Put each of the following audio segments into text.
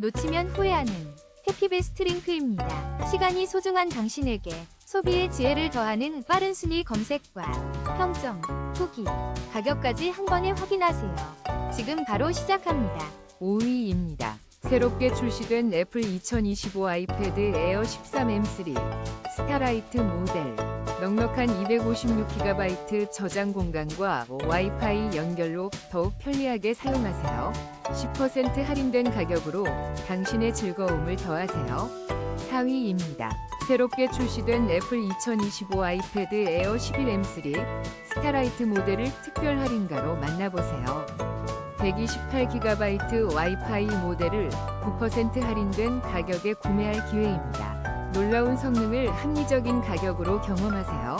놓치면 후회하는 해피베스트 링크입니다. 시간이 소중한 당신에게 소비의 지혜를 더하는 빠른 순위 검색과 평점, 후기, 가격까지 한 번에 확인하세요. 지금 바로 시작합니다. 5위입니다. 새롭게 출시된 애플 2025 아이패드 에어 13M3 스타라이트 모델 넉넉한 256GB 저장 공간과 와이파이 연결로 더욱 편리하게 사용하세요. 10% 할인된 가격으로 당신의 즐거움을 더하세요. 4위입니다. 새롭게 출시된 애플 2025 아이패드 에어 11M3 스타라이트 모델을 특별 할인가로 만나보세요. 128GB 와이파이 모델을 9% 할인된 가격에 구매할 기회입니다. 놀라운 성능을 합리적인 가격으로 경험하세요.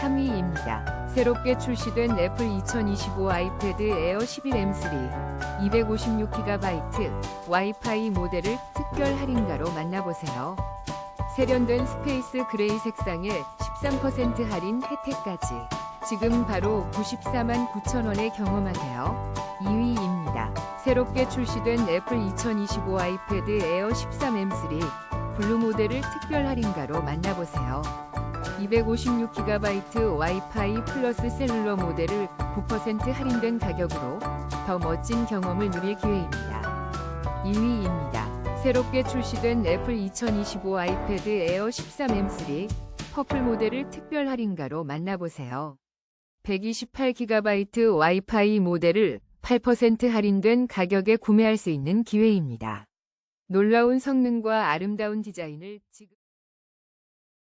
3위입니다. 새롭게 출시된 애플 2025 아이패드 에어 11M3 256GB 와이파이 모델을 특별 할인가로 만나보세요. 세련된 스페이스 그레이 색상에 13% 할인 혜택까지 지금 바로 94만 9천원에 경험하세요. 2위입니다. 새롭게 출시된 애플 2025 아이패드 에어 13M3 블루 모델을 특별 할인가로 만나보세요. 256GB 와이파이 플러스 셀룰러 모델을 9% 할인된 가격으로 더 멋진 경험을 누릴 기회입니다. 2위입니다. 새롭게 출시된 애플 2025 아이패드 에어 13M3 퍼플 모델을 특별 할인가로 만나보세요. 128GB 와이파이 모델을 8% 할인된 가격에 구매할 수 있는 기회입니다. 놀라운 성능과 아름다운 디자인을 지금